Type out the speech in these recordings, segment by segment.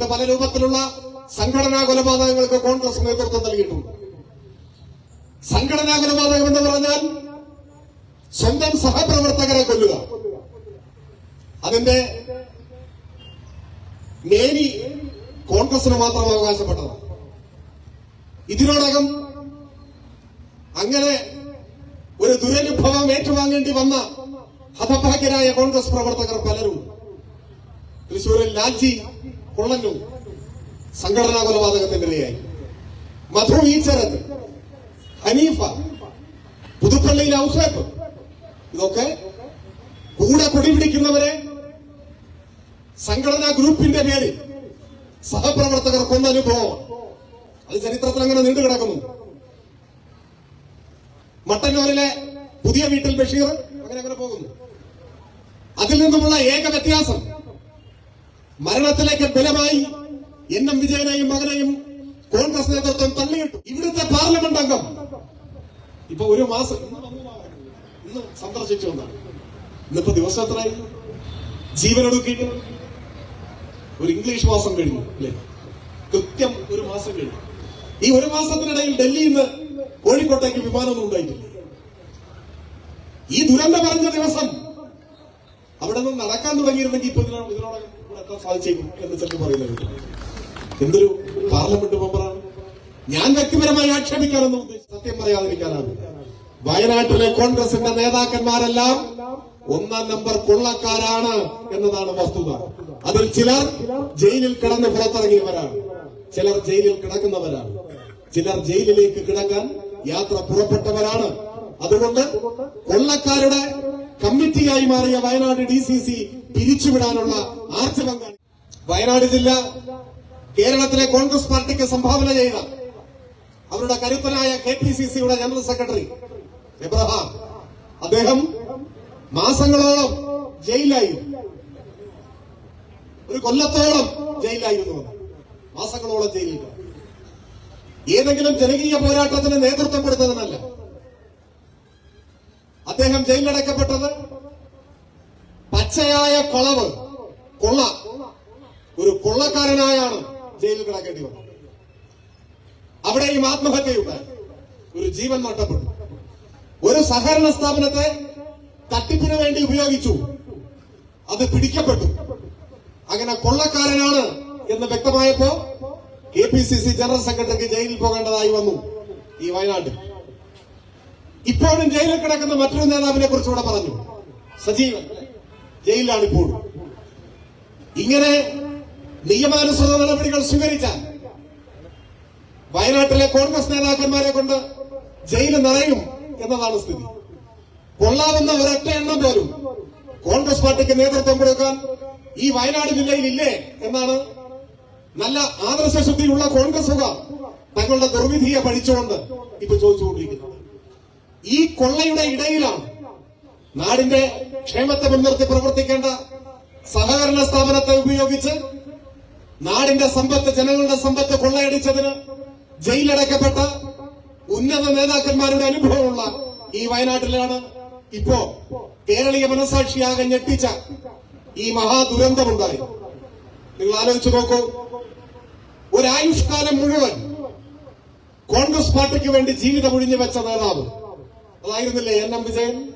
ഉണ്ട് പല രൂപത്തിലുള്ള സംഘടനാ കൊലപാതകങ്ങൾക്ക് കോൺഗ്രസ് നേതൃത്വം നൽകിയിട്ടുണ്ട്. സംഘടനാ കൊലപാതകം എന്ന് പറഞ്ഞാൽ സ്വന്തം സഹപ്രവർത്തകരെ കൊല്ലുക. അതിന്റെ മേനി കോൺഗ്രസിന് മാത്രം അവകാശപ്പെട്ടതാണ്. ഇതിനോടകം അങ്ങനെ ഒരു ദുരനുഭവം ഏറ്റുവാങ്ങേണ്ടി വന്ന ഹതഭാഗ്യരായ കോൺഗ്രസ് പ്രവർത്തകർ പലരും. തൃശൂരിൽ ലാൽജി കൊള്ളന്നൂർ സംഘടനാ കൊലപാതകത്തിനിരയായി മധു ഈച്ചരത് ഹനീഫ പുതുപ്പള്ളിയിലെ ഔസേപ്പ് ഇതൊക്കെ കൂടെ കൊടിപിടിക്കുന്നവരെ സംഘടനാ ഗ്രൂപ്പിന്റെ പേരിൽ സഹപ്രവർത്തകർ കൊന്ന അനുഭവം. അത് ചരിത്രത്തിൽ അങ്ങനെ നീണ്ടു കിടക്കുന്നു. മട്ടന്നൂരിലെ പുതിയ വീട്ടിൽ ബഷീർ അങ്ങനെ അങ്ങനെ പോകുന്നു. അതിൽ നിന്നുമുള്ള ഏക വ്യത്യാസം മരണത്തിലേക്ക് ബലമായി എൻ എം വിജയനെയും മകനെയും കോൺഗ്രസ് നേതൃത്വം തള്ളിയിട്ടു. ഇവിടുത്തെ പാർലമെന്റ് അംഗം. ഇപ്പൊ ഒരു മാസം ഇന്ന് സന്ദർശിച്ചു വന്നാണ്. ഇന്നിപ്പോ ദിവസം എത്രയായി ജീവനൊടുക്കിയിട്ട് ഒരു ഇംഗ്ലീഷ് മാസം കഴിഞ്ഞു അല്ലേ? കൃത്യം ഒരു മാസം കഴിഞ്ഞു. ഈ ഒരു മാസത്തിനിടയിൽ ഡൽഹിയിൽ നിന്ന് കോഴിക്കോട്ടേക്ക് വിമാനമൊന്നും ഉണ്ടായിട്ടില്ല. ഈ ദുരന്തം പറഞ്ഞ ദിവസം നിന്ന് നടക്കാൻ തുടങ്ങിയിരുന്നെങ്കിൽ ഇപ്പൊ ഇതിനോട് ഇതിനോടകം ഇവിടെ എത്താൻ സാധിച്ചേക്കും എന്ന് ചെന്ന് പറയുന്നത് എന്തൊരു പാർലമെന്റ് മെമ്പറാണ് ഞാൻ വ്യക്തിപരമായി ആക്ഷേപിക്കാനൊന്നും സത്യം പറയാതിരിക്കാനാണ്. വയനാട്ടിലെ കോൺഗ്രസിന്റെ നേതാക്കന്മാരെല്ലാം ഒന്നാം നമ്പർ കൊള്ളക്കാരാണ് എന്നതാണ് വസ്തുത. അതിൽ ചിലർ ജയിലിൽ കിടന്ന് പുറത്തിറങ്ങിയവരാണ്. ചിലർ ജയിലിൽ കിടക്കുന്നവരാണ്. ചിലർ ജയിലിലേക്ക് കിടക്കാൻ യാത്ര പുറപ്പെട്ടവരാണ്. അതുകൊണ്ട് കൊള്ളക്കാരുടെ കമ്മിറ്റിയായി മാറിയ വയനാട് ഡി സി സി പിരിച്ചുവിടാനുള്ള ആർജവങ്ങൾ വയനാട് ജില്ല കേരളത്തിലെ കോൺഗ്രസ് പാർട്ടിക്ക് സംഭാവന ചെയ്ത അവരുടെ കരുത്തനായ കെ പി സി സിയുടെ ജനറൽ സെക്രട്ടറി എബ്രഹാം. അദ്ദേഹം മാസങ്ങളോളം ജയിലായിരുന്നു. ഒരു കൊല്ലത്തോളം ജയിലായിരുന്നു മാസങ്ങളോളം ജയിലില്ല ഏതെങ്കിലും ജനകീയ പോരാട്ടത്തിന് നേതൃത്വം കൊടുത്തതെന്നല്ല. അദ്ദേഹം ജയിലിലടക്കപ്പെട്ടത് പച്ചയായ കൊളവ് കൊള്ള. ഒരു കൊള്ളക്കാരനായാണ് ജയിലിൽ കിടക്കേണ്ടി വന്നത്. അവിടെയും ആത്മഹത്യയുണ്ടായി ഒരു ജീവൻ നഷ്ടപ്പെട്ടു. ഒരു സഹകരണ സ്ഥാപനത്തെ തട്ടിപ്പിന് വേണ്ടി ഉപയോഗിച്ചു. അത് പിടിക്കപ്പെട്ടു. അങ്ങനെ കൊള്ളക്കാരനാണ് എന്ന് വ്യക്തമായപ്പോ K P C C general സെക്രട്ടറിക്ക് ജയിലിൽ പോകേണ്ടതായി വന്നു ഈ വയനാട്ടിൽ. ഇപ്പോഴും ജയിലിൽ കിടക്കുന്ന മറ്റൊരു നേതാവിനെ കുറിച്ച് ഇവിടെ പറഞ്ഞു. സജീവൻ ജയിലിലാണ് ഇപ്പോഴും ഇങ്ങനെ നിയമാനുസൃത നടപടികൾ സ്വീകരിച്ചാൽ വയനാട്ടിലെ കോൺഗ്രസ് നേതാക്കന്മാരെ കൊണ്ട് ജയിൽ നിറയും എന്നതാണ് സ്ഥിതി. കൊള്ളാവുന്ന ഒരൊറ്റ എണ്ണം പോലും കോൺഗ്രസ് പാർട്ടിക്ക് നേതൃത്വം കൊടുക്കാൻ ഈ വയനാട് ജില്ലയിൽ ഇല്ലേ എന്നാണ് നല്ല ആദർശശുദ്ധിയുള്ള കോൺഗ്രസുകാർ തങ്ങളുടെ ദുർവിധിയെ പഠിച്ചുകൊണ്ട് ഇപ്പൊ ചോദിച്ചുകൊണ്ടിരിക്കുന്നത്. ഈ കൊള്ളയുടെ ഇടയിലാണ് നാടിന്റെ ക്ഷേമത്തെ മുൻനിർത്തി പ്രവർത്തിക്കേണ്ട സഹകരണ സ്ഥാപനത്തെ ഉപയോഗിച്ച് നാടിന്റെ സമ്പത്ത് ജനങ്ങളുടെ സമ്പത്ത് കൊള്ളയടിച്ചതിന് ജയിലടക്കപ്പെട്ട ഉന്നത നേതാക്കന്മാരുടെ അനുഭവമുള്ള ഈ വയനാട്ടിലാണ് ഇപ്പോ കേരളീയ മനസാക്ഷിയാകെ ഞെട്ടിച്ച ഈ മഹാദുരന്തമുണ്ടായി. നിങ്ങൾ ആലോചിച്ചു നോക്കൂ ഒരായുഷ്കാലം മുഴുവൻ കോൺഗ്രസ് പാർട്ടിക്ക് വേണ്ടി ജീവിതം ഒഴിഞ്ഞു വെച്ച നേതാവ് അതായിരുന്നില്ലേ N M Vijayan?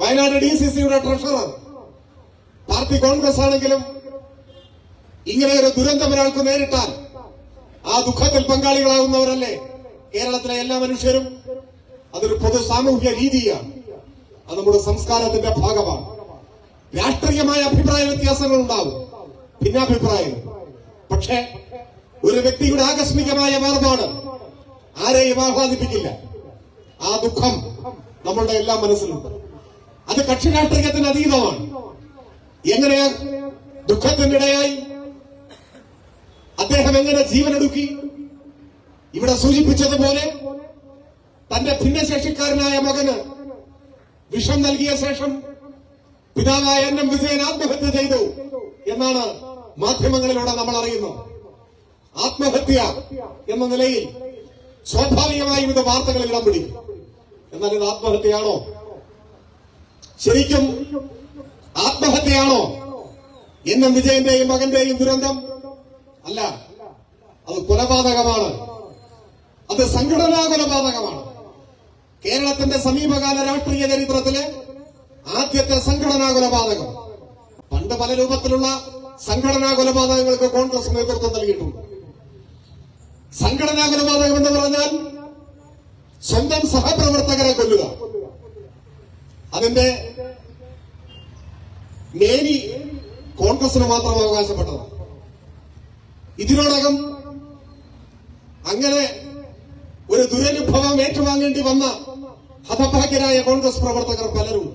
Wayanad D C സിയുടെ ട്രഷറർ. പാർട്ടി കോൺഗ്രസ് ആണെങ്കിലും ഇങ്ങനെ ഒരു ദുരന്തം ഒരാൾക്ക് നേരിട്ടാൽ ആ ദുഃഖത്തിൽ പങ്കാളികളാകുന്നവരല്ലേ കേരളത്തിലെ എല്ലാ മനുഷ്യരും അതൊരു പൊതു സാമൂഹ്യ രീതിയാണ്. അത് നമ്മുടെ സംസ്കാരത്തിന്റെ ഭാഗമാണ്. രാഷ്ട്രീയമായ അഭിപ്രായ വ്യത്യാസങ്ങൾ ഉണ്ടാവും ഭിന്നാഭിപ്രായം. പക്ഷേ ഒരു വ്യക്തിയുടെ ആകസ്മികമായ വേർപാട് ആരെയും ആഹ്ലാദിപ്പിക്കില്ല. ആ ദുഃഖം നമ്മളുടെ എല്ലാ മനസ്സിലുണ്ട് അത് കക്ഷി രാഷ്ട്രീയത്തിന് അതീതമാണ് എങ്ങനെയാ ദുഃഖത്തിനിടയായി അദ്ദേഹം എങ്ങനെ ജീവനൊടുക്കി? ഇവിടെ സൂചിപ്പിച്ചതുപോലെ തന്റെ ഭിന്നശേഷിക്കാരനായ മകന് വിഷം നൽകിയ ശേഷം പിതാവായ എൻ എം വിജയൻ ആത്മഹത്യ ചെയ്തു എന്നാണ് മാധ്യമങ്ങളിലൂടെ നമ്മൾ അറിയുന്നത്. ആത്മഹത്യ എന്ന നിലയിൽ സ്വാഭാവികമായും ഇത് വാർത്തകളിൽ ഇടം പിടിക്കും. എന്നാൽ ഇത് ആത്മഹത്യയാണോ? ശരിക്കും ആത്മഹത്യയാണോ? എൻ വിജയന്റെയും മകന്റെയും ദുരന്തം? അല്ല. അത് കൊലപാതകമാണ്. അത് സംഘടനാ കൊലപാതകമാണ് കേരളത്തിന്റെ സമീപകാല രാഷ്ട്രീയ ചരിത്രത്തിലെ ആദ്യത്തെ സംഘടനാ കൊലപാതകം പണ്ട് പല രൂപത്തിലുള്ള സംഘടനാ കൊലപാതകങ്ങൾക്ക് കോൺഗ്രസ് നേതൃത്വം നൽകിയിട്ടുണ്ട്. സംഘടനാ കൊലപാതകം എന്ന് പറഞ്ഞാൽ സ്വന്തം സഹപ്രവർത്തകരെ കൊല്ലുക. അതിന്റെ മേനി കോൺഗ്രസിന് മാത്രം അവകാശപ്പെട്ടത് ഇതിനോടകം അങ്ങനെ ഒരു ദുരനുഭവം ഏറ്റുവാങ്ങേണ്ടി വന്ന ഹതഭാഗ്യരായ കോൺഗ്രസ് പ്രവർത്തകർ പലരും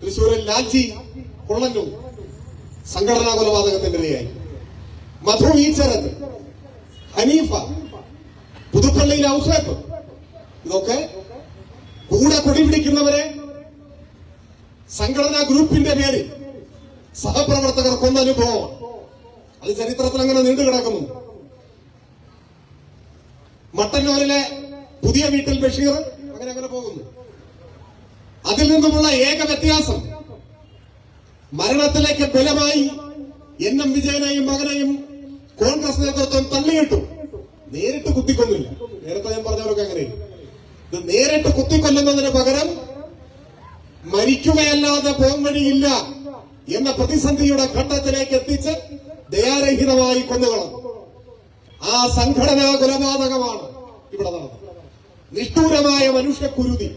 തൃശൂരിൽ ലാൽജി കൊള്ളനും സംഘടനാ കൊലപാതകത്തിനിരയായി മധു ഈച്ചരത്ത് ഹനീഫ പുതുപ്പള്ളിയിൽ ഔസേപ്പ് ഇതൊക്കെ കൂടെ കുടിപിടിക്കുന്നവരെ സംഘടനാ ഗ്രൂപ്പിന്റെ പേരിൽ സഹപ്രവർത്തകർ കൊന്ന അനുഭവം. അത് ചരിത്രത്തിൽ അങ്ങനെ നീണ്ടു കിടക്കുന്നു. മട്ടന്നൂരിലെ പുതിയ വീട്ടിൽ ബഷീർ അങ്ങനെ അങ്ങനെ പോകുന്നു. അതിൽ നിന്നുമുള്ള ഏക വ്യത്യാസം മരണത്തിലേക്ക് ബലമായി എൻ എം വിജയനെയും മകനെയും കോൺഗ്രസ് നേതൃത്വം തള്ളിയിട്ടു. നേരിട്ട് കുത്തിക്കൊന്നില്ല. നേരത്തെ ഞാൻ പറഞ്ഞവരൊക്കെ അങ്ങനെ ഇത് നേരിട്ട് കുത്തിക്കൊല്ലുന്നതിന് പകരം മരിക്കുകയല്ലാതെ പോംവഴിയില്ല എന്ന പ്രതിസന്ധിയുടെ ഘട്ടത്തിലേക്ക് എത്തിച്ച് ദയാരഹിതമായി കൊന്നുകളും ആ സംഘടനാ കൊലപാതകമാണ് ഇവിടെ നടന്നത്. നിഷ്ഠൂരമായ മനുഷ്യക്കുരുതി.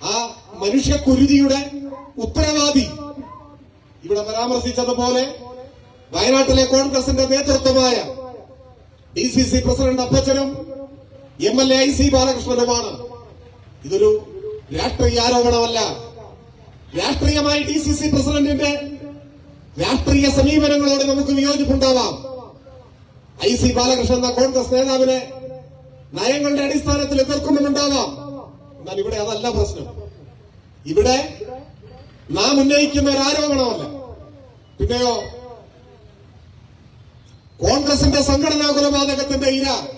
ആ മനുഷ്യക്കുരുതിയുടെ ഉത്തരവാദി ഇവിടെ പരാമർശിച്ചതുപോലെ വയനാട്ടിലെ കോൺഗ്രസിന്റെ നേതൃത്വമായ ഡി സി സി പ്രസിഡന്റ് അപ്പച്ചനും എം എൽ എ സി ബാലകൃഷ്ണനുമാണ്. ഇതൊരു രാഷ്ട്രീയ ആരോപണമല്ല. രാഷ്ട്രീയമായി ഡി സി സി പ്രസിഡന്റിന്റെ രാഷ്ട്രീയ സമീപനങ്ങളോട് നമുക്ക് വിയോജിപ്പുണ്ടാവാം. ഐ സി ബാലകൃഷ്ണൻ എന്ന കോൺഗ്രസ് നേതാവിനെ നയങ്ങളുടെ അടിസ്ഥാനത്തിൽ എതിർക്കുന്നുണ്ടാവാം എന്നാൽ ഇവിടെ അതല്ല പ്രശ്നം. ഇവിടെ നാം ഉന്നയിക്കുന്ന ഒരു ആരോപണമല്ല. പിന്നെയോ കോൺഗ്രസിന്റെ സംഘടനാ കൊലപാതകത്തിന്റെ ഇര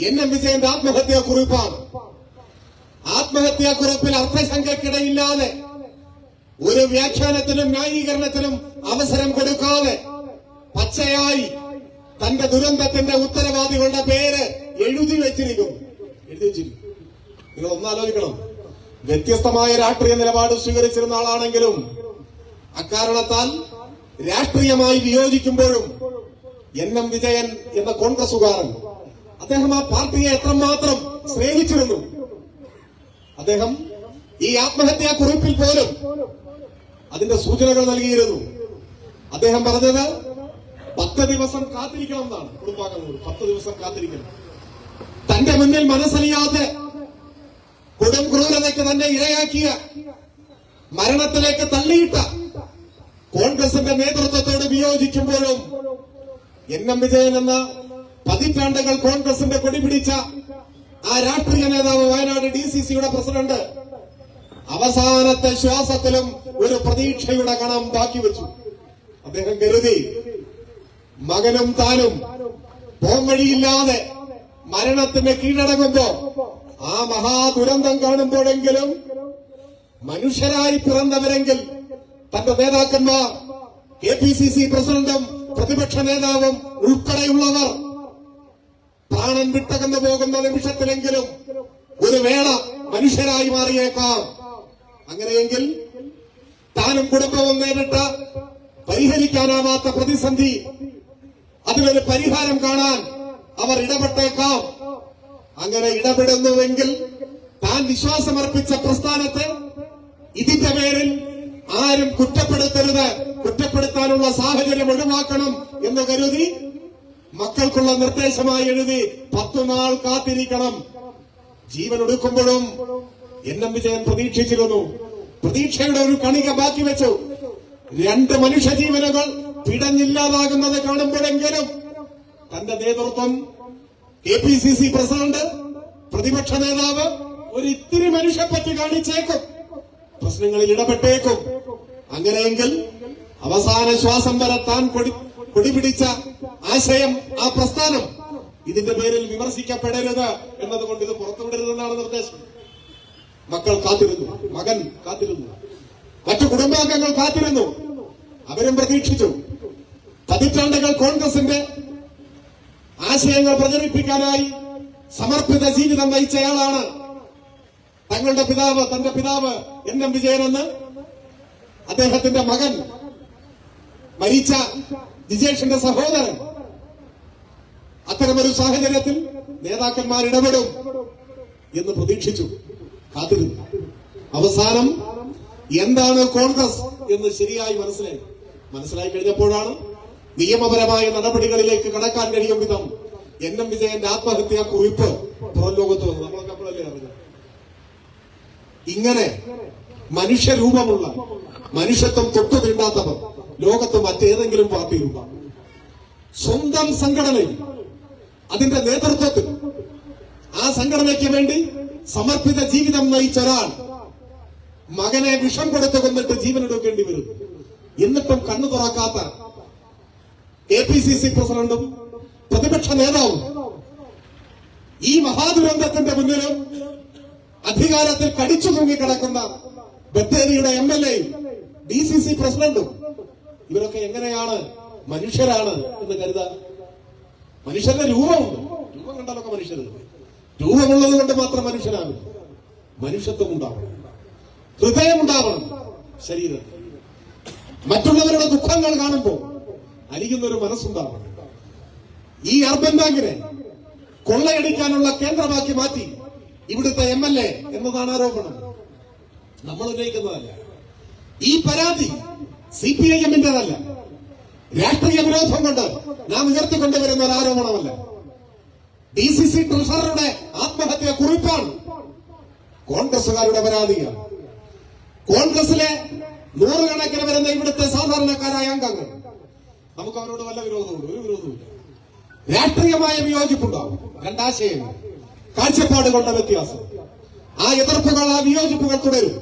എൻ എം വിജയന്റെ ആത്മഹത്യാ കുറിപ്പാണ് ആത്മഹത്യാ കുറിപ്പിൽ അർത്ഥശങ്കക്കിടയില്ലാതെ ഒരു വ്യാഖ്യാനത്തിനും ന്യായീകരണത്തിനും അവസരം കൊടുക്കാതെ പച്ചയായി തന്റെ ദുരന്തത്തിന്റെ ഉത്തരവാദികളുടെ പേര് എഴുതി വെച്ചിരിക്കുന്നു. എഴുതി വെച്ചിരിക്കും നിങ്ങൾ ഒന്നാലോചിക്കണം വ്യത്യസ്തമായ രാഷ്ട്രീയ നിലപാട് സ്വീകരിച്ചിരുന്ന ആളാണെങ്കിലും അക്കാരണത്താൽ രാഷ്ട്രീയമായി വിയോജിക്കുമ്പോഴും എൻ എം വിജയൻ എന്ന കോൺഗ്രസുകാരൻ അദ്ദേഹം ആ പാർട്ടിയെ എത്രമാത്രം സ്നേഹിച്ചിരുന്നു? അദ്ദേഹം ഈ ആത്മഹത്യാ കുറിപ്പിൽ പോലും അതിന്റെ സൂചനകൾ നൽകിയിരുന്നു. അദ്ദേഹം പറഞ്ഞത് പത്ത് ദിവസം കാത്തിരിക്കണം എന്നാണ് കുടുംബാംഗങ്ങൾ പത്ത് ദിവസം കാത്തിരിക്കണം. തന്റെ മുന്നിൽ മനസ്സറിയാതെ കൊടും ക്രൂരതയ്ക്ക് തന്നെ ഇരയാക്കിയ മരണത്തിലേക്ക് തള്ളിയിട്ട കോൺഗ്രസിന്റെ നേതൃത്വത്തോട് വിയോജിക്കുമ്പോഴും എൻ എം വിജയൻ എന്ന പതിറ്റാണ്ടുകൾ കോൺഗ്രസിന്റെ കൊടിപിടിച്ച ആ രാഷ്ട്രീയ നേതാവ് വയനാട് ഡി സി സിയുടെ പ്രസിഡന്റ് അവസാനത്തെ ശ്വാസത്തിലും ഒരു പ്രതീക്ഷയുടെ കണം ബാക്കി വെച്ചു. അദ്ദേഹം കരുതി മകനും താനും പോംവഴിയില്ലാതെ മരണത്തിന് കീഴടങ്ങുമ്പോ ആ മഹാദുരന്തം കാണുമ്പോഴെങ്കിലും മനുഷ്യരായി പിറന്നവരെങ്കിൽ തന്റെ നേതാക്കന്മാർ കെ പി സി സി പ്രസിഡന്റും പ്രതിപക്ഷ നേതാവും ഉൾപ്പെടെയുള്ളവർ പ്രാണൻ വിട്ടകന്നു പോകുന്ന നിമിഷത്തിലെങ്കിലും ഒരു വേള മനുഷ്യരായി മാറിയേക്കാം. അങ്ങനെയെങ്കിൽ താനും കുടുംബവും നേരിട്ട പരിഹരിക്കാനാവാത്ത പ്രതിസന്ധി അതിനൊരു പരിഹാരം കാണാൻ അവർ ഇടപെട്ടേക്കാം. അങ്ങനെ ഇടപെടുന്നുവെങ്കിൽ താൻ വിശ്വാസമർപ്പിച്ച പ്രസ്ഥാനത്തെ ഇതിന്റെ പേരിൽ ആരും കുറ്റപ്പെടുത്തരുത്. കുറ്റപ്പെടുത്താനുള്ള സാഹചര്യം ഒഴിവാക്കണം എന്ന് കരുതി മക്കൾക്കുള്ള നിർദ്ദേശമായി എഴുതി പത്തു നാൾ കാത്തിരിക്കണം. ജീവൻ ഒടുക്കുമ്പോഴും എൻ എം വിജയൻ പ്രതീക്ഷിച്ചിരുന്നു. പ്രതീക്ഷയുടെ ഒരു കണിക ബാക്കി വെച്ചു. രണ്ട് മനുഷ്യജീവനുകൾ പിടഞ്ഞില്ലാതാകുന്നത് കാണുമ്പോഴെങ്കിലും തന്റെ നേതൃത്വം K P C C president പ്രതിപക്ഷ നേതാവ് ഒരു ഇത്തിരി മനുഷ്യപ്പറ്റി കാണിച്ചേക്കും. പ്രശ്നങ്ങളിൽ ഇടപെട്ടേക്കും. അങ്ങനെയെങ്കിൽ അവസാന ശ്വാസം വരെ താൻ കൊടി കൊടിപിടിച്ച ആശയം ആ പ്രസ്ഥാനം ഇതിന്റെ പേരിൽ വിമർശിക്കപ്പെടരുത് എന്നതുകൊണ്ട് ഇത് പുറത്തുവിടരുതെന്നാണ് നിർദ്ദേശം. മക്കൾ കാത്തിരുന്നു മകൻ കാത്തിരുന്നു മറ്റു കുടുംബാംഗങ്ങൾ കാത്തിരുന്നു. അവരും പ്രതീക്ഷിച്ചു. പതിറ്റാണ്ടുകൾ കോൺഗ്രസിന്റെ ആശയങ്ങൾ പ്രചരിപ്പിക്കാനായി സമർപ്പിത ജീവിതം നയിച്ചയാളാണ് തങ്ങളുടെ പിതാവ് തന്റെ പിതാവ് എൻ എം വിജയനെന്ന് അദ്ദേഹത്തിന്റെ മകൻ മരിച്ച ജിജേഷിന്റെ സഹോദരൻ. അത്തരമൊരു സാഹചര്യത്തിൽ നേതാക്കന്മാർ ഇടപെടും എന്ന് പ്രതീക്ഷിച്ചു. കാത്തിരുന്നു. അവസാനം എന്താണ് കോൺഗ്രസ് എന്ന് ശരിയായി മനസ്സിലായി. മനസ്സിലായി കഴിഞ്ഞപ്പോഴാണ് നിയമപരമായ നടപടികളിലേക്ക് കടക്കാൻ കഴിയും വിധം എൻ എം വിജയന്റെ ആത്മഹത്യാ കുറിപ്പ് പുറം ലോകത്ത് വന്നു നമ്മളൊക്കെ അപ്പോഴല്ലേ അറിഞ്ഞത്? ഇങ്ങനെ മനുഷ്യരൂപമുള്ള മനുഷ്യത്വം തൊട്ടു തീണ്ടാത്തവർ ലോകത്ത് മറ്റേതെങ്കിലും പാർട്ടിയിലുണ്ടാവും സ്വന്തം സംഘടനയിൽ അതിന്റെ നേതൃത്വത്തിൽ ആ സംഘടനയ്ക്ക് വേണ്ടി സമർപ്പിത ജീവിതം നയിച്ച ഒരാൾ മകനെ വിഷം കൊടുത്തു കൊന്നിട്ട് ജീവനെടുക്കേണ്ടി വരും. എന്നിട്ടും കണ്ണു തുറക്കാത്ത എ പി സി സി പ്രസിഡന്റും പ്രതിപക്ഷ നേതാവും ഈ മഹാദുരന്തത്തിന്റെ മുന്നിലും അധികാരത്തിൽ കടിച്ചു തൂങ്ങിക്കിടക്കുന്ന ബത്തേരിയുടെ എം എൽ എയും ഡി സി സി പ്രസിഡന്റും ഇവരൊക്കെ എങ്ങനെയാണ് മനുഷ്യരാണ് എന്ന് കരുതാ? മനുഷ്യരുടെ രൂപമുണ്ട്. രൂപം കണ്ടാലൊക്കെ മനുഷ്യർ രൂപമുള്ളത് കൊണ്ട് മാത്രം മനുഷ്യനാവില്ല മനുഷ്യത്വം ഉണ്ടാവണം. ഹൃദയം ഉണ്ടാവണം. ശരീരത്തിൽ മറ്റുള്ളവരുടെ ദുഃഖങ്ങൾ കാണുമ്പോൾ അലിയുന്ന ഒരു മനസ്സുണ്ടാവണം. ഈ അർബൻ ബാങ്കിനെ കൊള്ളയടിക്കാനുള്ള കേന്ദ്രമാക്കി മാറ്റി ഇവിടുത്തെ എം എൽ എ എന്നതാണ് ആരോപണം. നമ്മൾ ഉന്നയിക്കുന്നതല്ല. ഈ പരാതി സി പി ഐ എമ്മിന്റേതല്ല രാഷ്ട്രീയ വിരോധം കൊണ്ട് നാം ഉയർത്തിക്കൊണ്ടുവരുന്ന ഒരു ആരോപണമല്ല. ഡി സി സി ട്രഷററുടെ ആത്മഹത്യ കുറിപ്പാണ് കോൺഗ്രസുകാരുടെ പരാതിയാണ്. കോൺഗ്രസിലെ നൂറുകണക്കിന് വരുന്ന ഇവിടുത്തെ സാധാരണക്കാരായ അംഗങ്ങൾ. നമുക്ക് അവരോട് വല്ല വിരോധമുണ്ട്? ഒരു വിരോധമില്ല രാഷ്ട്രീയമായ വിയോജിപ്പുണ്ടാവും. രണ്ടാശയങ്ങൾ. കാഴ്ചപ്പാടുകളുടെ വ്യത്യാസം. ആ എതിർപ്പുകൾ ആ വിയോജിപ്പുകൾ തുടരും.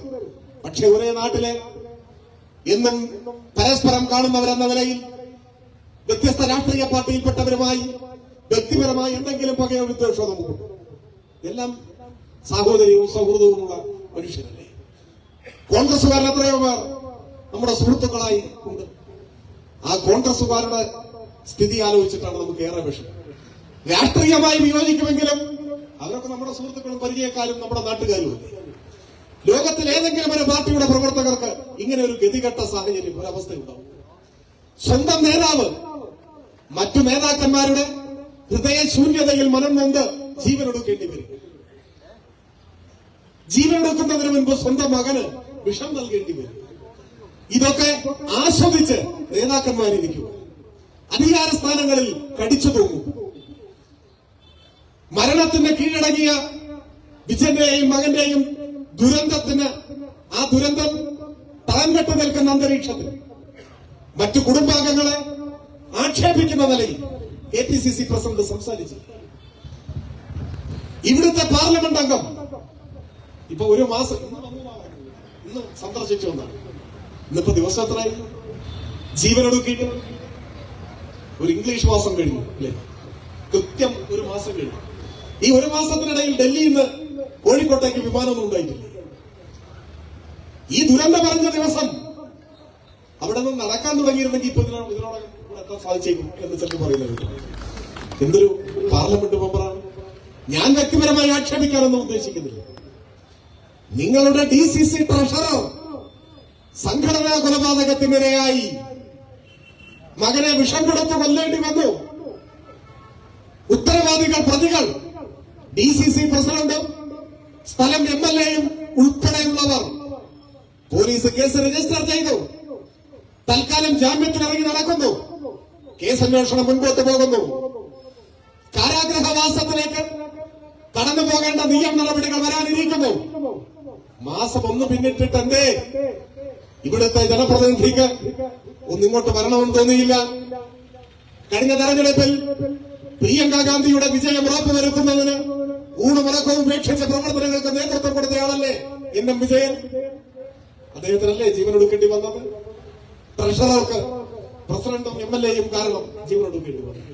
പക്ഷെ ഒരേ നാട്ടിലെ എന്നും പരസ്പരം കാണുന്നവരെന്ന നിലയിൽ വ്യത്യസ്ത രാഷ്ട്രീയ പാർട്ടിയിൽപ്പെട്ടവരുമായി വ്യക്തിപരമായി എന്തെങ്കിലും പകയോ വിദ്വേഷമോ നമുക്കുണ്ട് എല്ലാം സാഹോദര്യവും സൗഹൃദവുമുള്ള മനുഷ്യരല്ലേ? കോൺഗ്രസുകാരൻ എത്രയോ പേർ നമ്മുടെ സുഹൃത്തുക്കളായി ഉണ്ട്. ആ കോൺഗ്രസുകാരുടെ സ്ഥിതി ആലോചിച്ചിട്ടാണ് നമുക്ക് ഏറെ വിഷയം രാഷ്ട്രീയമായി വിയോജിക്കുമെങ്കിലും അവരൊക്കെ നമ്മുടെ സുഹൃത്തുക്കളും പരിചയക്കാരും നമ്മുടെ നാട്ടുകാരും അല്ലേ? ലോകത്തിൽ ഏതെങ്കിലും ഒരു പാർട്ടിയുടെ പ്രവർത്തകർക്ക് ഇങ്ങനെ ഒരു ഗതികെട്ട സാഹചര്യം ഒരവസ്ഥയുണ്ടാവും. സ്വന്തം നേതാവ് മറ്റു നേതാക്കന്മാരുടെ ഹൃദയശൂന്യതയിൽ മനം നൊന്ത് ജീവനൊടുക്കേണ്ടി വരും. ജീവനെടുക്കുന്നതിന് മുൻപ് സ്വന്തം മകന് വിഷം നൽകേണ്ടി വരും. ഇതൊക്കെ ആസ്വദിച്ച് നേതാക്കന്മാരിരിക്കും. അധികാര സ്ഥാനങ്ങളിൽ കടിച്ചു തൂങ്ങും. മരണത്തിന്റെ കീഴടങ്ങിയ വിജന്റെയും മകന്റെയും ദുരന്തത്തിന് ആ ദുരന്തം താൻ നിൽക്കുന്ന അന്തരീക്ഷത്തിൽ മറ്റു കുടുംബാംഗങ്ങളെ ആക്ഷേപിക്കുന്ന നിലയിൽ K P C C president സംസാരിച്ചു. ഇവിടുത്തെ പാർലമെന്റ് അംഗം ഇപ്പൊ ഒരു മാസം. ഇന്ന് സന്ദർശിച്ചു വന്നാണ്. ഇന്നിപ്പോ ദിവസം എത്രയായി ജീവനൊടുക്കിയിട്ട് ഒരു ഇംഗ്ലീഷ് മാസം കഴിഞ്ഞു അല്ലേ? കൃത്യം ഒരു മാസം കഴിഞ്ഞു. ഈ ഒരു മാസത്തിനിടയിൽ ഡൽഹിയിൽ നിന്ന് കോഴിക്കോട്ടേക്ക് വിമാനമൊന്നും ഉണ്ടായിട്ടില്ല. ഈ ദുരന്തം പറഞ്ഞ ദിവസം അവിടെ നിന്ന് നടക്കാൻ തുടങ്ങിയിരുന്നെങ്കിൽ ഇപ്പൊ ഇതിനോട് ഇതിനോടൊക്കെ എത്താൻ സാധിച്ചേക്കും എന്ന് ചിലർ പറയുന്നത്. എന്തൊരു പാർലമെന്റ് മെമ്പറാണ് ഞാൻ വ്യക്തിപരമായി ആക്ഷേപിക്കാനൊന്നും ഉദ്ദേശിക്കുന്നില്ല. നിങ്ങളുടെ ഡി സി സി ട്രഷറർ സംഘടനാ കൊലപാതകത്തിനിരയായി മകനെ വിഷം കൊടുത്ത് കൊല്ലേണ്ടി വന്നു. ഉത്തരവാദികൾ പ്രതികൾ. ഡി സി സി പ്രസിഡന്റും സ്ഥലം എം എൽ എയും ഉൾപ്പെടെയുള്ളവർ പോലീസ് കേസ് രജിസ്റ്റർ ചെയ്തു. തൽക്കാലം ജാമ്യത്തിൽ ഇറങ്ങി നടക്കുന്നു. കേസ് അന്വേഷണം മുൻപോട്ട് പോകുന്നു. കാരാഗ്രഹവാസത്തിലേക്ക് കടന്നു പോകേണ്ട നിയമ നടപടികൾ വരാനിരിക്കുന്നു. മാസം ഒന്ന് പിന്നിട്ടിട്ട് എന്തേ ഇവിടുത്തെ ജനപ്രതിനിധിക്ക് ഒന്നിങ്ങോട്ട് വരണമെന്ന് തോന്നിയില്ല. കഴിഞ്ഞ തെരഞ്ഞെടുപ്പിൽ പ്രിയങ്ക ഗാന്ധിയുടെ വിജയം ഉറപ്പുവരുത്തുന്നതിന് ഊണുമുറക്കവും ഉപേക്ഷിച്ച പ്രവർത്തനങ്ങൾക്ക് നേതൃത്വം കൊടുത്തയാളല്ലേ എന്നും വിജയൻ. അദ്ദേഹത്തിനല്ലേ ജീവൻ എടുക്കേണ്ടി വന്നത്? ട്രഷറർക്ക് പ്രസിഡന്റും എം എൽ എയും കാരണം ജീവൻ എടുക്കേണ്ടി വന്നു.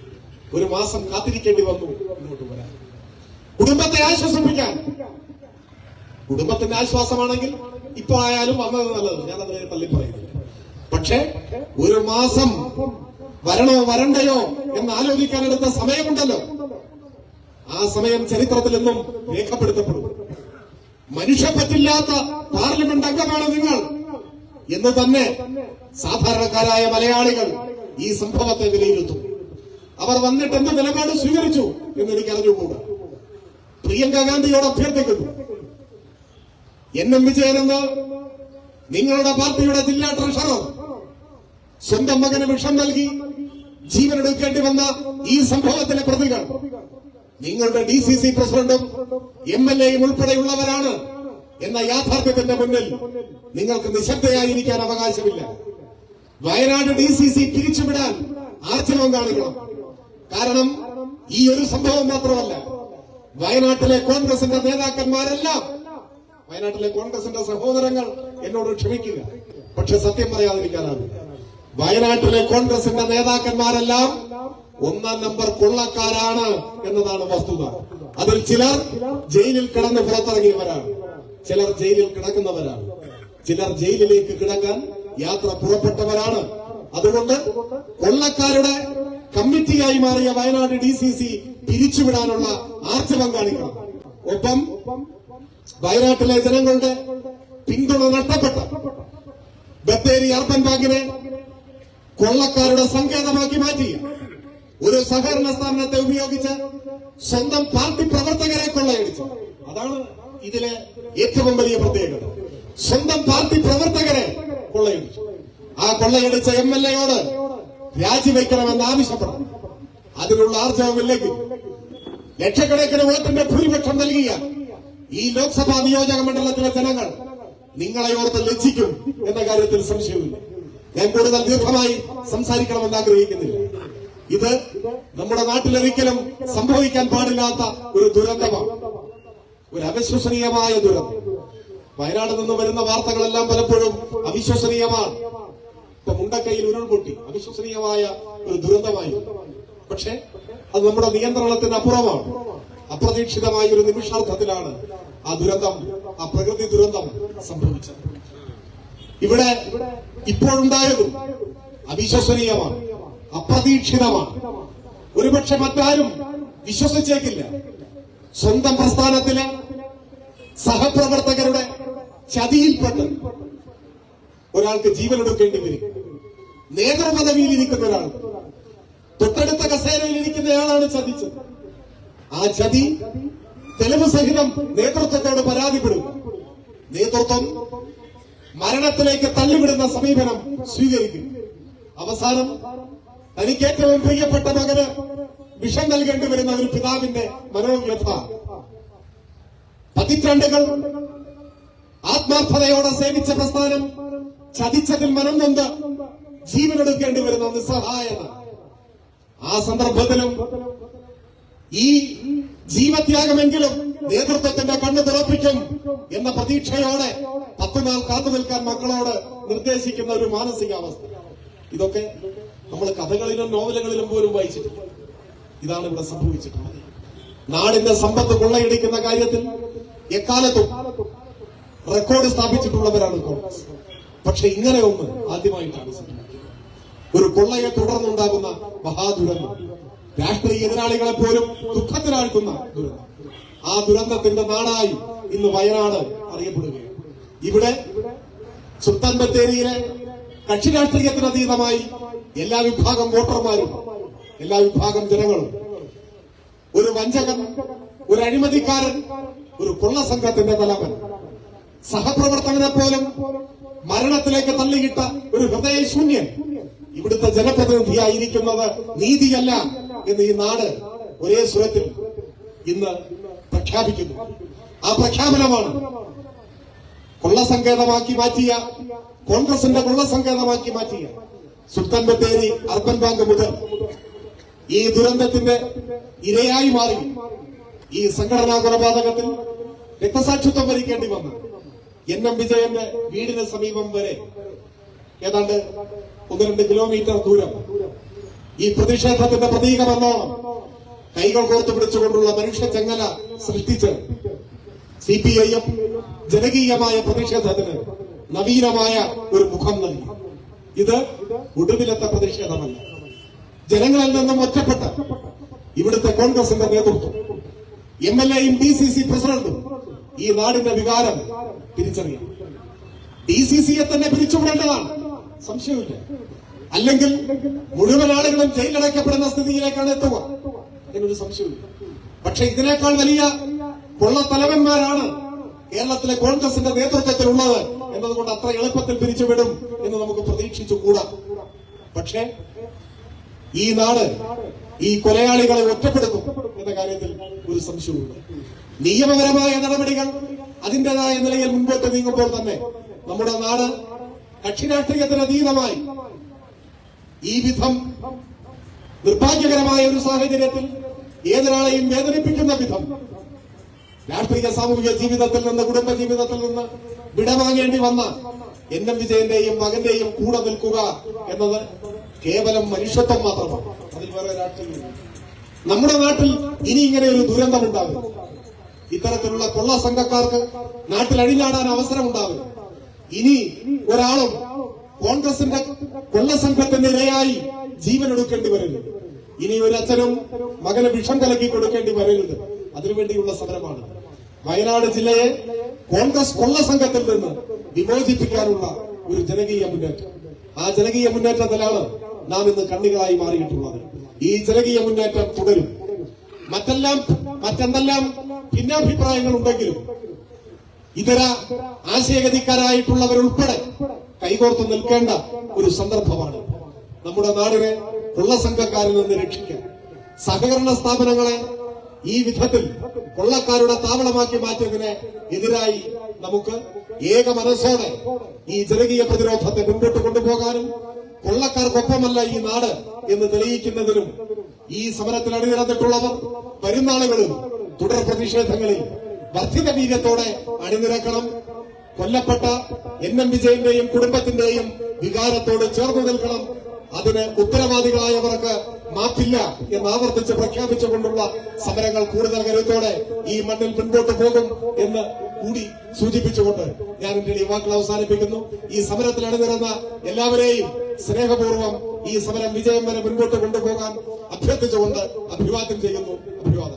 ഒരു മാസം കാത്തിരിക്കേണ്ടി വന്നു മുന്നോട്ട് വരാൻ. കുടുംബത്തെ ആശ്വസിപ്പിക്കാൻ. കുടുംബത്തിന്റെ ആശ്വാസമാണെങ്കിൽ ഇപ്പൊ ആയാലും വന്നത് നല്ലത്. ഞാൻ അതിനെ തള്ളി പറയുന്നില്ല. പക്ഷേ ഒരു മാസം വരണോ വരണ്ടയോ എന്ന് ആലോചിക്കാനെടുത്ത സമയമുണ്ടല്ലോ. ആ സമയം ചരിത്രത്തിൽ എന്നും രേഖപ്പെടുത്തപ്പെടും. മനുഷ്യ പറ്റില്ലാത്ത പാർലമെന്റ് അംഗമാണ് നിങ്ങൾ? എന്ന് തന്നെ സാധാരണക്കാരായ മലയാളികൾ ഈ സംഭവത്തെ വിലയിരുത്തും. അവർ വന്നിട്ട് എന്ത് നിലപാട് സ്വീകരിച്ചു എന്ന് എനിക്ക് അറിഞ്ഞുകൂടാ. പ്രിയങ്ക ഗാന്ധിയോട് അഭ്യർത്ഥിക്കുന്നു. എൻ എം വിജയനെന്ന് നിങ്ങളുടെ പാർട്ടിയുടെ ജില്ലാ ട്രഷറർ സ്വന്തം മകന് വിഷം നൽകി ജീവനെടുക്കേണ്ടി വന്ന ഈ സംഭവത്തിലെ പ്രതികൾ. നിങ്ങളുടെ ഡി സി സി പ്രസിഡന്റും എം എൽ എയും ഉൾപ്പെടെയുള്ളവരാണ് എന്ന യാഥാർത്ഥ്യത്തിന്റെ മുന്നിൽ നിങ്ങൾക്ക് നിശബ്ദയായിരിക്കാൻ അവകാശമില്ല. വയനാട് ഡി സി സി പിരിച്ചുവിടാൻ ആർജവം കാണിക്കണം. കാരണം ഈ ഒരു സംഭവം മാത്രമല്ല. വയനാട്ടിലെ കോൺഗ്രസിന്റെ നേതാക്കന്മാരെല്ലാം വയനാട്ടിലെ കോൺഗ്രസിന്റെ സഹോദരങ്ങൾ എന്നോട് ക്ഷമിക്കുക. പക്ഷെ സത്യം പറയാതിരിക്കാനാണ് വയനാട്ടിലെ കോൺഗ്രസിന്റെ നേതാക്കന്മാരെല്ലാം ഒന്നാം നമ്പർ കൊള്ളക്കാരാണ് എന്നതാണ് വസ്തുത. അതിൽ ചിലർ ജയിലിൽ കിടന്ന് പുറത്തിറങ്ങിയവരാണ്. ചിലർ ജയിലിൽ കിടക്കുന്നവരാണ്. ചിലർ ജയിലിലേക്ക് കിടക്കാൻ യാത്ര പുറപ്പെട്ടവരാണ്. അതുകൊണ്ട് കൊള്ളക്കാരുടെ കമ്മിറ്റിയായി മാറിയ വയനാട് ഡി സി സി പിരിച്ചുവിടാനുള്ള ആർജവം കാണിക്കണം. ഒപ്പം വയനാട്ടിലെ ജനങ്ങളുടെ പിന്തുണ നഷ്ടപ്പെട്ട ബത്തേരി അർബൻ ബാങ്കിനെ കൊള്ളക്കാരുടെ സങ്കേതമാക്കി മാറ്റി. ഒരു സഹകരണ സ്ഥാപനത്തെ ഉപയോഗിച്ച് സ്വന്തം പാർട്ടി പ്രവർത്തകരെ കൊള്ളയടിച്ചു. അതാണ് ഇതിലെ ഏറ്റവും വലിയ പ്രത്യേകത. സ്വന്തം പാർട്ടി പ്രവർത്തകരെ കൊള്ളയടിച്ചു. ആ കൊള്ളയടിച്ച എം എൽ എയോട് രാജിവെക്കണമെന്ന് ആവശ്യപ്പെടുന്നു അതിനുള്ള ആർജവമില്ലെങ്കിൽ ലക്ഷക്കണക്കിന് വോട്ടിന്റെ ഭൂരിപക്ഷം നൽകിയ ഈ ലോക്സഭാ നിയോജക മണ്ഡലത്തിലെ ജനങ്ങൾ നിങ്ങളെ ഓർത്ത് ലജ്ജിക്കും എന്ന കാര്യത്തിൽ സംശയമില്ല ഞാൻ കൂടുതൽ ദീർഘമായി സംസാരിക്കണമെന്ന് ആഗ്രഹിക്കുന്നില്ല. ഇത് നമ്മുടെ നാട്ടിലൊരിക്കലും സംഭവിക്കാൻ പാടില്ലാത്ത ഒരു ദുരന്തമാണ്. ഒരു അവിശ്വസനീയമായ ദുരന്തം. വയനാട് നിന്ന് വരുന്ന വാർത്തകളെല്ലാം പലപ്പോഴും അവിശ്വസനീയമാണ്. ഇപ്പൊ മുണ്ടക്കൈയിൽ ഉരുൾപൊട്ടി. അവിശ്വസനീയമായ ഒരു ദുരന്തമായി പക്ഷെ അത് നമ്മുടെ നിയന്ത്രണത്തിന് അപ്പുറമാണ്. അപ്രതീക്ഷിതമായ ഒരു നിമിഷാർത്ഥത്തിലാണ് ആ ദുരന്തം ആ പ്രകൃതി ദുരന്തം സംഭവിച്ചത്. ഇവിടെ ഇപ്പോഴുണ്ടായതും അവിശ്വസനീയമാണ്. അപ്രതീക്ഷിതമാണ്. ഒരുപക്ഷെ മറ്റാരും വിശ്വസിച്ചേക്കില്ല. സ്വന്തം പ്രസ്ഥാനത്തിലെ സഹപ്രവർത്തകരുടെ ചതിയിൽപ്പെട്ട് ഒരാൾക്ക് ജീവനെടുക്കേണ്ടി വരും. നേതൃപദവിയിൽ ഇരിക്കുന്ന ഒരാൾ തൊട്ടടുത്ത കസേരയിൽ ഇരിക്കുന്നയാളാണ് ചതിച്ചത്. ആ ചതി തെളിവ് സഹിതം നേതൃത്വത്തോട് പരാതിപ്പെടും. നേതൃത്വം മരണത്തിലേക്ക് തള്ളിവിടുന്ന സമീപനം സ്വീകരിക്കും. അവസാനം തനിക്ക് ഏറ്റവും പ്രിയപ്പെട്ട മകന് വിഷം നൽകേണ്ടി വരുന്ന ഒരു പിതാവിന്റെ മനോവ്യഥ. പതിറ്റാണ്ടുകൾ ആത്മാർത്ഥതയോടെ സേവിച്ച പ്രസ്ഥാനം ചതിച്ചതിൽ മനം നൊന്ത് ജീവനെടുക്കേണ്ടി വരുന്ന നിസ്സഹായത. ആ സന്ദർഭത്തിലും ഈ ജീവത്യാഗമെങ്കിലും നേതൃത്വത്തിന്റെ കണ്ണ് തുറപ്പിക്കും എന്ന പ്രതീക്ഷയോടെ പത്തുനാൾ കാത്തു നിൽക്കാൻ മക്കളോട് നിർദ്ദേശിക്കുന്ന ഒരു മാനസികാവസ്ഥ. ഇതൊക്കെ നമ്മൾ കഥകളിലും നോവലുകളിലും പോലും വായിച്ചിട്ടില്ല. ഇതാണ് ഇവിടെ സംഭവിച്ചിട്ടുള്ളത്. നാടിന്റെ സമ്പത്ത് കൊള്ളയടിക്കുന്ന കാര്യത്തിൽ എക്കാലത്തും റെക്കോർഡ് സ്ഥാപിച്ചിട്ടുള്ളവരാണ് കോൺഗ്രസ്. പക്ഷെ ഇങ്ങനെ ഒന്ന് ആദ്യമായിട്ടാണ് ഒരു കൊള്ളയെ തുടർന്നുണ്ടാകുന്ന മഹാദുരന്തം രാഷ്ട്രീയ എതിരാളികളെ പോലും ദുഃഖത്തിലാഴ്ത്തുന്ന ദുരന്തം. ആ ദുരന്തത്തിന്റെ നാടായി ഇന്ന് വയനാട് അറിയപ്പെടുകയാണ്. ഇവിടെ സുൽത്താൻ ബത്തേരിയിലെ കക്ഷി രാഷ്ട്രീയത്തിന് അതീതമായി എല്ലാ വിഭാഗം വോട്ടർമാരും എല്ലാ വിഭാഗം ജനങ്ങളും ഒരു വഞ്ചകൻ ഒരു അഴിമതിക്കാരൻ ഒരു കൊള്ള സംഘത്തിന്റെ തലവൻ സഹപ്രവർത്തകനെ പോലും മരണത്തിലേക്ക് തള്ളിയിട്ട ഒരു ഹൃദയശൂന്യൻ ഇവിടുത്തെ ജനപ്രതിനിധിയായിരിക്കുന്നത് നീതിയല്ല എന്ന് ഈ നാട് ഒരേ സ്വരത്തിൽ ഇന്ന് പ്രഖ്യാപിക്കുന്നു. ആ പ്രഖ്യാപനമാണ് കൊള്ളസങ്കേതമാക്കി മാറ്റിയ കോൺഗ്രസിന്റെ കൊള്ളസങ്കേതമാക്കി മാറ്റിയ സുൽത്താൻ ബത്തേരി അർബൻ ബാങ്ക് മുതൽ ഈ ദുരന്തത്തിന്റെ ഇരയായി മാറി ഈ സംഘടനാ കൊലപാതകത്തിൽ രക്തസാക്ഷിത്വം വരിക്കേണ്ടി വന്നു. എൻ എം വിജയന്റെ വീടിന് സമീപം വരെ ഏതാണ്ട് ഒന്ന് രണ്ട് കിലോമീറ്റർ ദൂരം ഈ പ്രതിഷേധത്തിന്റെ പ്രതീകമെന്നോണം കൈകൾ കോർത്തു പിടിച്ചുകൊണ്ടുള്ള മനുഷ്യ ചെങ്ങല സൃഷ്ടിച്ച് സി പി ഐ എം ജനകീയമായ പ്രതിഷേധത്തിന് നവീനമായ ഒരു മുഖം നൽകി. ഇത് ഒടുവിലത്തെ പ്രതിഷേധമല്ല. ജനങ്ങളിൽ നിന്നും ഒറ്റപ്പെട്ട ഇവിടുത്തെ കോൺഗ്രസിന്റെ നേതൃത്വം എം എൽ എയും ഡി സി സി പ്രസിഡന്റും ഈ നാടിന്റെ വികാരം തിരിച്ചറിയാം ഡി സി സിയെ തന്നെ പിരിച്ചുവിടേണ്ടതാണ്. സംശയമില്ല. അല്ലെങ്കിൽ മുഴുവൻ ആളുകളും ജയിലടയ്ക്കപ്പെടുന്ന സ്ഥിതിയിലേക്കാണ് എത്തുക. എന്നൊരു സംശയമില്ല. പക്ഷെ ഇതിനേക്കാൾ വലിയ കൊള്ളത്തലവന്മാരാണ് കേരളത്തിലെ കോൺഗ്രസിന്റെ നേതൃത്വത്തിലുള്ളത് എന്നതുകൊണ്ട് അത്ര എളുപ്പത്തിൽ പിരിച്ചുവിടും എന്ന് നമുക്ക് പ്രതീക്ഷിച്ചുകൂടാ. പക്ഷേ ഈ നാട് ഈ കൊലയാളികളെ ഒറ്റപ്പെടുത്തും എന്ന കാര്യത്തിൽ ഒരു സംശയവുമില്ല. നിയമപരമായ നടപടികൾ അതിന്റെതായ നിലയിൽ മുൻപോട്ട് നീങ്ങുമ്പോൾ തന്നെ നമ്മുടെ നാട് കക്ഷി രാഷ്ട്രീയത്തിന് അതീതമായി ഈ വിധം നിർഭാഗ്യകരമായ ഒരു സാഹചര്യത്തിൽ ഏതൊരാളെയും വേദനിപ്പിക്കുന്ന വിധം രാഷ്ട്രീയ സാമൂഹിക ജീവിതത്തിൽ നിന്ന് കുടുംബ ജീവിതത്തിൽ നിന്ന് വിടവാങ്ങേണ്ടി വന്ന എൻ എം വിജയന്റെയും മകന്റെയും കൂടെ നിൽക്കുക എന്നത് കേവലം മനുഷ്യത്വം മാത്രമാണ്. അതിൽ വേറെ രാഷ്ട്രീയം നമ്മുടെ നാട്ടിൽ ഇനി ഇങ്ങനെ ഒരു ദുരന്തം ഉണ്ടാകും ഇത്തരത്തിലുള്ള കൊള്ള സംഘക്കാർക്ക് നാട്ടിൽ അഴിഞ്ഞാടാൻ ഉണ്ടാവില്ല ഇനി ഒരാളും കോൺഗ്രസിന്റെ കൊള്ള സംഘത്തിന്റെ ഇരയായി ജീവൻ എടുക്കേണ്ടി വരരുത്. ഇനി ഒരു അച്ഛനും മകന് വിഷം കലക്കി കൊടുക്കേണ്ടി വരരുത്. അതിനുവേണ്ടിയുള്ള സമരമാണ്. വയനാട് ജില്ലയെ കോൺഗ്രസ് കൊള്ള സംഘത്തിൽ നിന്ന് വിമോചിപ്പിക്കാനുള്ള ഒരു ജനകീയ മുന്നേറ്റം. ആ ജനകീയ മുന്നേറ്റത്തിലാണ് നാം ഇന്ന് കണ്ണികളായി മാറിയിട്ടുള്ളത്. ഈ ജനകീയ മുന്നേറ്റം തുടരും. മറ്റെല്ലാം മറ്റെന്തെല്ലാം ഭിന്നാഭിപ്രായങ്ങൾ ഉണ്ടെങ്കിലും ഇതര ആശയഗതിക്കാരായിട്ടുള്ളവരുൾപ്പെടെ കൈകോർത്ത് നിൽക്കേണ്ട ഒരു സന്ദർഭമാണ്. നമ്മുടെ നാടിനെ കൊള്ളസംഘക്കാരിൽ നിന്ന് രക്ഷിക്കാൻ സഹകരണ സ്ഥാപനങ്ങളെ ഈ വിധത്തിൽ കൊള്ളക്കാരുടെ താവളമാക്കി മാറ്റിയതിനെ എതിരായി നമുക്ക് ഏക മനസ്സോടെ ഈ ജനകീയ പ്രതിരോധത്തെ മുൻപോട്ട് കൊണ്ടുപോകാനും കൊള്ളക്കാർക്കൊപ്പമല്ല ഈ നാട് എന്ന് തെളിയിക്കുന്നതിനും ഈ സമരത്തിൽ അണിനിരന്നിട്ടുള്ളവർ വരുന്നാളുകളും തുടർ പ്രതിഷേധങ്ങളിൽ വർദ്ധിത വീര്യത്തോടെ അണിനിരക്കണം. കൊല്ലപ്പെട്ട എൻ എം വിജയന്റെയും കുടുംബത്തിന്റെയും വികാരത്തോട് ചേർന്ന് നിൽക്കണം. അതിന് ഉത്തരവാദികളായവർക്ക് മാപ്പില്ല എന്ന് ആവർത്തിച്ച് പ്രഖ്യാപിച്ചുകൊണ്ടുള്ള സമരങ്ങൾ കൂടുതൽ കരുത്തോടെ ഈ മണ്ണിൽ മുൻപോട്ട് പോകും എന്ന് കൂടി സൂചിപ്പിച്ചുകൊണ്ട് ഞാൻ എന്റെ യുവാക്കൾ അവസാനിപ്പിക്കുന്നു. ഈ സമരത്തിൽ അണിനിരന്ന എല്ലാവരെയും സ്നേഹപൂർവം ഈ സമരം വിജയം വരെ മുൻപോട്ട് കൊണ്ടുപോകാൻ അഭ്യർത്ഥിച്ചുകൊണ്ട് അഭിവാദ്യം ചെയ്യുന്നു. അഭിവാദ്യം